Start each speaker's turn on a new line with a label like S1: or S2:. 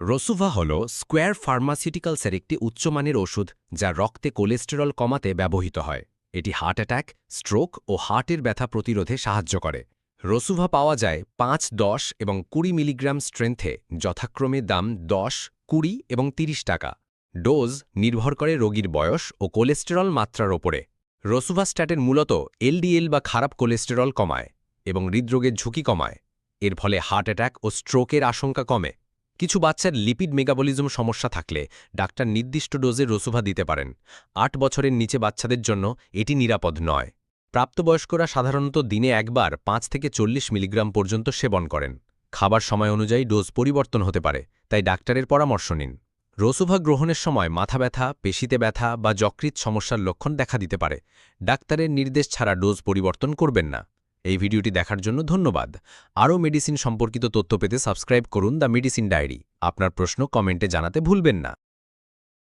S1: রসুভা হল স্কোয়ার ফার্মাসিউটিক্যালসের একটি উচ্চমানের ওষুধ যা রক্তে কোলেস্টেরল কমাতে ব্যবহৃত হয়। এটি হার্ট অ্যাটাক, স্ট্রোক ও হার্টের ব্যথা প্রতিরোধে সাহায্য করে। রসুভা পাওয়া যায় পাঁচ, দশ এবং কুড়ি মিলিগ্রাম স্ট্রেংথে যথাক্রমে দাম দশ, কুড়ি এবং ৩০ টাকা। ডোজ নির্ভর করে রোগীর বয়স ও কোলেস্টেরল মাত্রার ওপরে। রসুভাস্ট্যাটের মূলত এলডিএল বা খারাপ কোলেস্টেরল কমায় এবং হৃদরোগের ঝুঁকি কমায়। এর ফলে হার্ট অ্যাটাক ও স্ট্রোকের আশঙ্কা কমে। কিছু বাচ্চার লিপিড মেগাবলিজম সমস্যা থাকলে ডাক্তার নির্দিষ্ট ডোজে রসুভা দিতে পারেন। আট বছরের নিচে বাচ্চাদের জন্য এটি নিরাপদ নয়। প্রাপ্তবয়স্করা সাধারণত দিনে একবার পাঁচ থেকে চল্লিশ মিলিগ্রাম পর্যন্ত সেবন করেন। খাবার সময় অনুযায়ী ডোজ পরিবর্তন হতে পারে, তাই ডাক্তারের পরামর্শ নিন। রসুভা গ্রহণের সময় মাথা ব্যথা, পেশিতে ব্যথা বা যকৃত সমস্যার লক্ষণ দেখা দিতে পারে। ডাক্তারের নির্দেশ ছাড়া ডোজ পরিবর্তন করবেন না। এই ভিডিওটি দেখার জন্য ধন্যবাদ। আরও মেডিসিন সম্পর্কিত তথ্য পেতে সাবস্ক্রাইব করুন দ্য মেডিসিন ডায়েরি। আপনার প্রশ্ন কমেন্টে জানাতে ভুলবেন না।